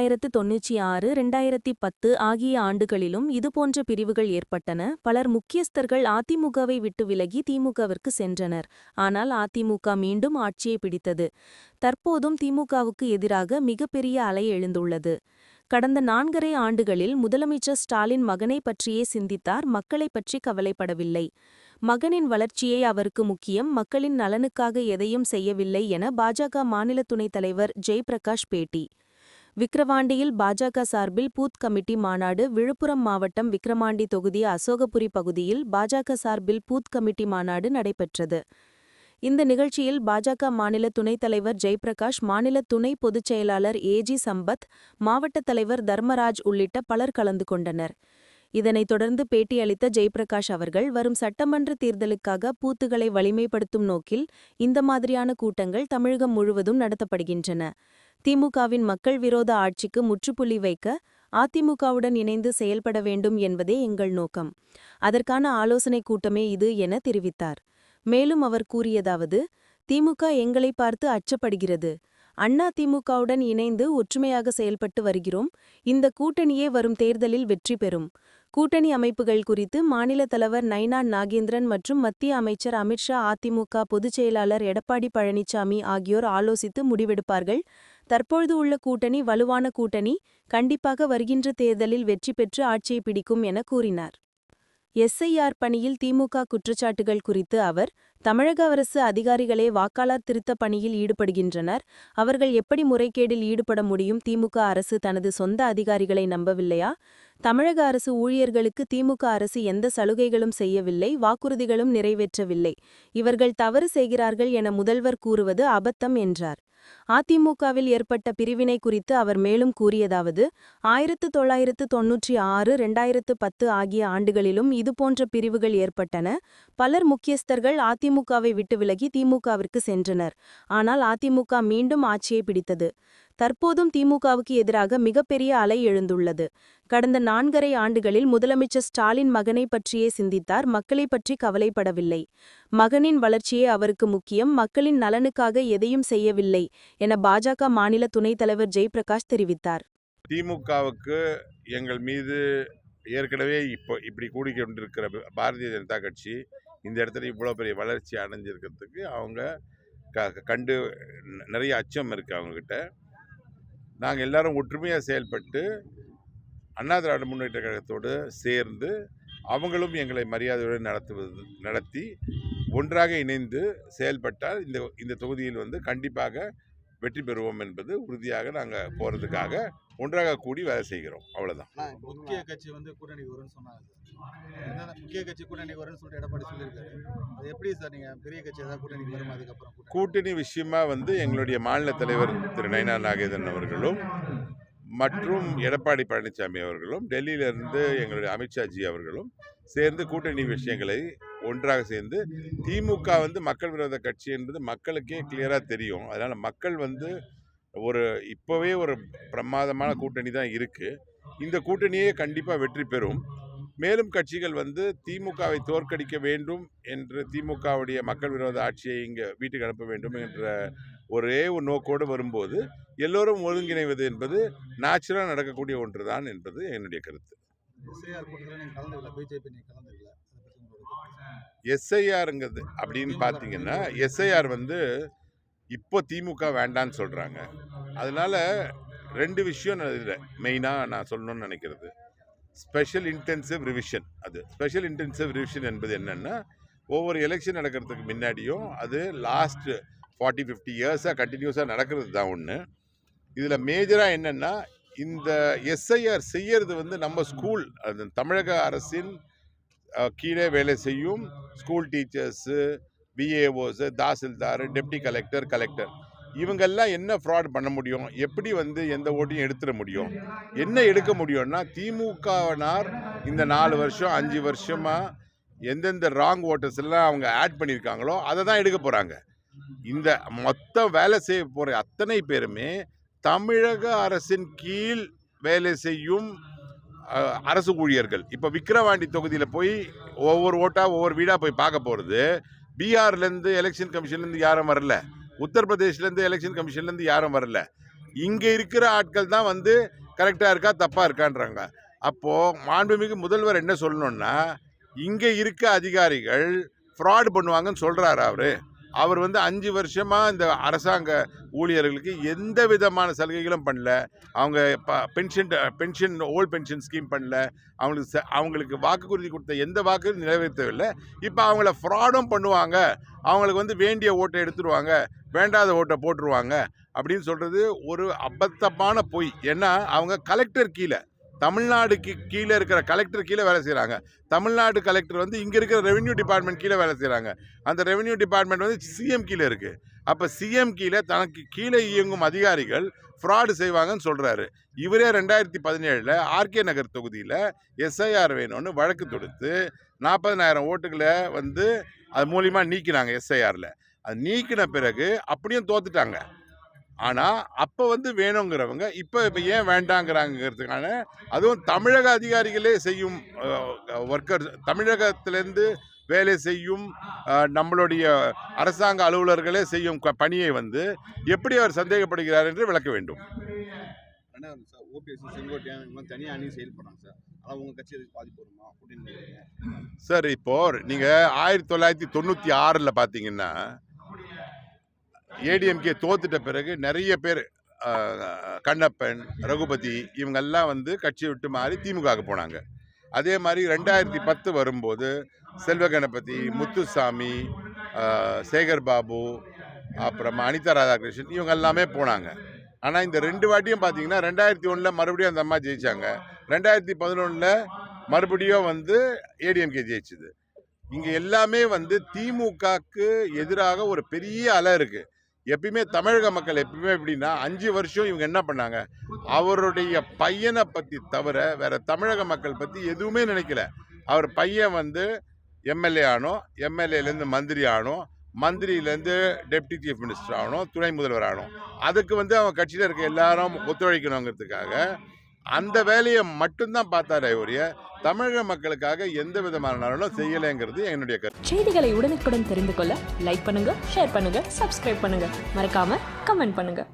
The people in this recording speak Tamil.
இரண்டாயிரத்து தொன்னூற்றி ஆறு ரெண்டாயிரத்தி பத்து ஆகிய ஆண்டுகளிலும் இதுபோன்ற பிரிவுகள் ஏற்பட்டன. பலர் முக்கியஸ்தர்கள் அதிமுகவை விட்டு விலகி திமுகவிற்கு சென்றனர். ஆனால் அதிமுக மீண்டும் ஆட்சியை பிடித்தது. தற்போதும் திமுகவுக்கு எதிராக மிகப்பெரிய அலை எழுந்துள்ளது. கடந்த நான்கரை ஆண்டுகளில் முதலமைச்சர் ஸ்டாலின் மகனை பற்றியே சிந்தித்தார். மக்களைப் பற்றி கவலைப்படவில்லை. மகனின் வளர்ச்சியே அவருக்கு முக்கியம். மக்களின் நலனுக்காக எதையும் செய்யவில்லை என பாஜக மாநில துணைத் தலைவர் ஜெய்பிரகாஷ் பேட்டி விக்கிரவாண்டியில் பாஜக சார்பில் பூத் கமிட்டி மாநாடு விழுப்புரம் மாவட்டம் விக்கிரமாண்டி தொகுதி அசோகபுரி பகுதியில் பாஜக சார்பில் பூத் கமிட்டி மாநாடு நடைபெற்றது. இந்த நிகழ்ச்சியில் பாஜக மாநில துணைத் தலைவர் ஜெய்பிரகாஷ் மாநில துணை பொதுச் செயலாளர் ஏஜி சம்பத் மாவட்ட தலைவர் தர்மராஜ் உள்ளிட்ட பலர் கலந்து கொண்டனர். இதனைத் தொடர்ந்து பேட்டியளித்த ஜெய்பிரகாஷ் அவர்கள் வரும் சட்டமன்ற தேர்தலுக்காக பூத்துகளை வலிமைப்படுத்தும் நோக்கில் இந்த மாதிரியான கூட்டங்கள் தமிழகம் முழுவதும் நடத்தப்படுகின்றன. திமுகவின் மக்கள் விரோத ஆட்சிக்கு முற்றுப்புள்ளி வைக்க அதிமுகவுடன் இணைந்து செயல்பட வேண்டும் என்பதே எங்கள் நோக்கம். அதற்கான ஆலோசனைக் கூட்டமே இது என தெரிவித்தார். மேலும் அவர் கூறியதாவது திமுக எங்களை பார்த்து அச்சப்படுகிறது. அண்ணா திமுகவுடன் இணைந்து ஒற்றுமையாக செயல்பட்டு வருகிறோம். இந்த கூட்டணியே வரும் தேர்தலில் வெற்றி பெறும். கூட்டணி அமைப்புகள் குறித்து மாநில தலைவர் நைனா நாகேந்திரன் மற்றும் மத்திய அமைச்சர் அமித்ஷா அதிமுக பொதுச் செயலாளர் எடப்பாடி பழனிசாமி ஆகியோர் ஆலோசித்து முடிவெடுப்பார்கள். தற்பொழுது உள்ள கூட்டணி வலுவான கூட்டணி கண்டிப்பாக வருகின்ற தேர்தலில் வெற்றி பெற்று ஆட்சியை பிடிக்கும் என கூறினார். எஸ்ஐஆர் பணியில் திமுக குற்றச்சாட்டுகள் குறித்து அவர் தமிழக அரசு அதிகாரிகளே வாக்காளர் திருத்த பணியில் ஈடுபடுகின்றனர். அவர்கள் எப்படி முறைகேடில் ஈடுபட முடியும்? திமுக அரசு தனது சொந்த அதிகாரிகளை நம்பவில்லையா? தமிழக அரசு ஊழியர்களுக்கு திமுக அரசு எந்த சலுகைகளும் செய்யவில்லை வாக்குறுதிகளும் நிறைவேற்றவில்லை. இவர்கள் தவறு செய்கிறார்கள் என முதல்வர் கூறுவது அபத்தம் என்றார். அதிமுகவில் ஏற்பட்ட பிரிவினை குறித்து அவர் மேலும் கூறியதாவது ஆயிரத்து தொள்ளாயிரத்து தொன்னூற்றி ஆறு ரெண்டாயிரத்து பத்து ஆகிய ஆண்டுகளிலும் இதுபோன்ற பிரிவுகள் ஏற்பட்டன. பலர் முக்கியஸ்தர்கள் அதிமுகவை விட்டு விலகி திமுகவிற்கு சென்றனர். ஆனால் அதிமுக மீண்டும் ஆட்சியை பிடித்தது. தற்போதும் திமுகவுக்கு எதிராக மிகப்பெரிய அலை எழுந்துள்ளது. கடந்த நான்கரை ஆண்டுகளில் முதலமைச்சர் ஸ்டாலின் மகனை பற்றியே சிந்தித்தார். மக்களை பற்றி கவலைப்படவில்லை. மகனின் வளர்ச்சியே அவருக்கு முக்கியம். மக்களின் நலனுக்காக எதையும் செய்யவில்லை. என பாஜக மாநில துணைத் தலைவர் ஜெய்பிரகாஷ் தெரிவித்தார். திமுகவுக்கு எங்கள் மீது ஏற்கனவே இப்போ இப்படி கூடிக்கொண்டிருக்கிற பாரதிய ஜனதா கட்சி இந்த இடத்துல இவ்வளோ பெரிய வளர்ச்சி அடைஞ்சிருக்கிறதுக்கு அவங்க க கண்டு நிறைய அச்சம் இருக்குது அவங்கக்கிட்ட நாங்கள் எல்லாரும் ஒற்றுமையாக செயல்பட்டு அண்ணா திராவிட முன்னேற்ற கழகத்தோடு சேர்ந்து அவங்களும் எங்களை மரியாதையுடன் நடத்துவது நடத்தி ஒன்றாக இணைந்து செயல்பட்டால் இந்த இந்த தொகுதியில் வந்து கண்டிப்பாக வெற்றி பெறுவோம் என்பது உறுதியாக நாங்கள் போகிறதுக்காக ஒன்றாக கூடி வேலை செய்கிறோம். அவ்வளோதான் முக்கிய கட்சி வந்து கூட்டணிக்கு வரும்னு சொன்னாங்க. முக்கிய கட்சி கூட்டணிக்கு வரும்னு சொல்லிட்டு எடப்பாடி சொல்லியிருக்காரு. அது எப்படி சார் நீங்க பெரிய கட்சி ஏதாவது கூட்டணிக்கு வரும் அதுக்கப்புறம் கூட்டணி? கூட்டணி விஷயமா வந்து எங்களுடைய மாநில தலைவர் திரு நயனா நாகேந்திரன் அவர்களும் மற்றும் எடப்பாடி பழனிசாமி அவர்களும் டெல்லியிலிருந்து எங்களுடைய அமித்ஷாஜி அவர்களும் சேர்ந்து கூட்டணி விஷயங்களை ஒன்றாக சேர்ந்து திமுக வந்து மக்கள் விரோத கட்சி என்பது மக்களுக்கே கிளியராக தெரியும். அதனால் மக்கள் வந்து ஒரு இப்போவே ஒரு பிரமாதமான கூட்டணி தான் இருக்குது இந்த கூட்டணியே கண்டிப்பாக வெற்றி பெறும். மேலும் கட்சிகள் வந்து திமுகவை தோற்கடிக்க வேண்டும் என்று திமுகவுடைய மக்கள் விரோத ஆட்சியை இங்கே வீட்டுக்கு அனுப்ப வேண்டும் என்ற ஒரே ஒரு நோக்கோடு வரும்போது எல்லோரும் ஒருங்கிணைவது என்பது நேச்சுரலாக நடக்கக்கூடிய ஒன்று தான் என்பது என்னுடைய கருத்து. எஸ்ஐஆர் கூட்டத்தில் நீங்க கலந்துக்கல பிஜேபி நீங்க கலந்துக்கல அதை பத்தி உங்களோட எஸ்ஐஆருங்கிறது அப்படின்னு பார்த்தீங்கன்னா எஸ்ஐஆர் வந்து இப்போ திமுக வேண்டான்னு சொல்கிறாங்க அதனால ரெண்டு விஷயம் இதில் மெயினாக நான் சொல்லணும்னு நினைக்கிறது. ஸ்பெஷல் இன்டென்சிவ் ரிவிஷன் அது. ஸ்பெஷல் இன்டென்சிவ் ரிவிஷன் என்பது என்னென்னா ஒவ்வொரு எலெக்ஷன் நடக்கிறதுக்கு முன்னாடியும் அது லாஸ்ட் ஃபார்ட்டி ஃபிஃப்டி இயர்ஸாக கண்டினியூஸாக நடக்கிறது தான் ஒன்று இதில் மேஜராக என்னென்னா இந்த எஸ்ஐஆர் செய்யறது வந்து நம்ம ஸ்கூல் அது தமிழக அரசின் கீழே வேலை செய்யும் school teachers PAOs tahsildar deputy collector collector. இவங்கெல்லாம் என்ன ஃப்ராட் பண்ண முடியும்? எப்படி வந்து எந்த ஓட்டையும் எடுத்துட முடியும்? என்ன எடுக்க முடியும்னா திமுகவினார் இந்த நாலு வருஷம் அஞ்சு வருஷமாக எந்தெந்த ராங் ஓட்டர்ஸ் எல்லாம் அவங்க ஆட் பண்ணியிருக்காங்களோ அதை தான் எடுக்க போகிறாங்க இந்த மொத்த வேலை செய்ய போகிற அத்தனை பேருமே தமிழக அரசின் கீழ் வேலை செய்யும் அரசு ஊழியர்கள். இப்போ விக்கிரவாண்டி தொகுதியில் போய் ஒவ்வொரு ஓட்டாக ஒவ்வொரு வீடாக போய் பார்க்க போகிறது பீகார்லேருந்து எலெக்ஷன் கமிஷன்லேருந்து யாரும் வரல. உத்தரப்பிரதேஷ்லேருந்து எலெக்ஷன் கமிஷன்லேருந்து யாரும் வரல. இங்கே இருக்கிற ஆட்கள் தான் வந்து கரெக்டாக இருக்கா தப்பாக இருக்கான்றாங்க. அப்போது மாண்புமிகு முதல்வர் என்ன சொல்லணும்னா இங்கே இருக்க அதிகாரிகள் ஃப்ராட் பண்ணுவாங்கன்னு சொல்கிறாரு அவர். அவர் வந்து அஞ்சு வருஷமாக இந்த அரசாங்க ஊழியர்களுக்கு எந்த விதமான சலுகைகளும் பண்ணல. அவங்க pension pension old pension scheme பண்ணல. அவங்களுக்கு ச- அவங்களுக்கு வாக்குறுதி கொடுத்த எந்த வாக்கு நிறைவேற்றவில்லை. இப்போ அவங்கள ஃப்ராடும் பண்ணுவாங்க. அவங்களுக்கு வந்து வேண்டிய ஓட்டை எடுத்துருவாங்க. வேண்டாத ஓட்டை போட்டுருவாங்க. அப்படின்னு சொல்கிறது ஒரு அபத்தமான பொய். ஏன்னா அவங்க கலெக்டர் கீழே. தமிழ்நாடுக்கு கீழே இருக்கிற கலெக்டர் கீழே வேலை செய்கிறாங்க தமிழ்நாடு கலெக்டர் வந்து இங்கே இருக்கிற ரெவென்யூ டிபார்ட்மெண்ட் கீழே வேலை செய்கிறாங்க அந்த ரெவென்யூ டிபார்ட்மெண்ட் வந்து சிஎம் கீழே இருக்குது அப்போ சிஎம் கீழே தனக்கு கீழே இயங்கும் அதிகாரிகள் ஃப்ராடு செய்வாங்கன்னு சொல்கிறாரு இவரே ரெண்டாயிரத்தி பதினேழில் ஆர்கே நகர் தொகுதியில் எஸ்ஐஆர் வேணும்னு வழக்கு தொடுத்து நாற்பதனாயிரம் ஓட்டுகளை வந்து அது மூலியமாக நீக்கினாங்க எஸ்ஐஆரில் அது நீக்கின பிறகு அப்படியும் தோத்துட்டாங்க. ஆனால் அப்போ வந்து வேணுங்கிறவங்க இப்போ இப்போ ஏன் வேண்டாங்கிறாங்கிறதுக்கான அதுவும் தமிழக அதிகாரிகளே செய்யும் ஒர்க்கர் தமிழகத்திலேருந்து வேலை செய்யும் நம்மளுடைய அரசாங்க அலுவலர்களே செய்யும் பணியை வந்து எப்படி அவர் சந்தேகப்படுகிறார் என்று விளக்க வேண்டும். சார் இப்போ நீங்கள் ஆயிரத்தி தொள்ளாயிரத்தி தொண்ணூற்றி ஆறில் பார்த்தீங்கன்னா ஏடிஎம்கே தோத்துட்ட பிறகு நிறைய பேர் கண்ணப்பன் ரகுபதி இவங்கெல்லாம் வந்து கட்சியை விட்டு மாறி திமுகவுக்கு போனாங்க. அதே மாதிரி ரெண்டாயிரத்தி பத்து வரும்போது செல்வ கணபதி முத்துசாமி சேகர் பாபு அப்புறமா அனிதா ராதாகிருஷ்ணன் இவங்க எல்லாமே போனாங்க. ஆனால் இந்த ரெண்டு வாட்டியும் பார்த்தீங்கன்னா ரெண்டாயிரத்தி ஒன்றில் மறுபடியும் அந்த அம்மா ஜெயிச்சாங்க. ரெண்டாயிரத்தி பதினொன்றில் மறுபடியும் வந்து ஏடிஎம்கே ஜெயிச்சுது. இங்கே எல்லாமே வந்து திமுகக்கு எதிராக ஒரு பெரிய அலை இருக்குது எப்பயுமே தமிழக மக்கள் எப்பயுமே எப்படின்னா அஞ்சு வருஷம் இவங்க என்ன பண்ணாங்க? அவருடைய பையனை பற்றி தவிர வேற தமிழக மக்கள் பற்றி எதுவுமே நினைக்கல. அவர் பையன் வந்து எம்எல்ஏ ஆனோம். எம்எல்ஏலேருந்து மந்திரி ஆனோம். மந்திரியிலேருந்து டெப்டி சீஃப் மினிஸ்டர் ஆகணும் துணை முதல்வர் ஆகணும் அதுக்கு வந்து அவங்க கட்சியில் இருக்க எல்லாரும் ஒத்துழைக்கணுங்கிறதுக்காக அந்த வேலையை மட்டும்தான் பார்த்தாரே ஒழிய தமிழக மக்களுக்காக எந்த விதமான நலனும் செய்யலைங்கிறது என்னுடைய கருத்து. செய்திகளை உடனுக்குடன் தெரிந்து கொள்ள லைக் பண்ணுங்க ஷேர் பண்ணுங்க சப்ஸ்கிரைப் பண்ணுங்க. மறக்காம கமெண்ட் பண்ணுங்க.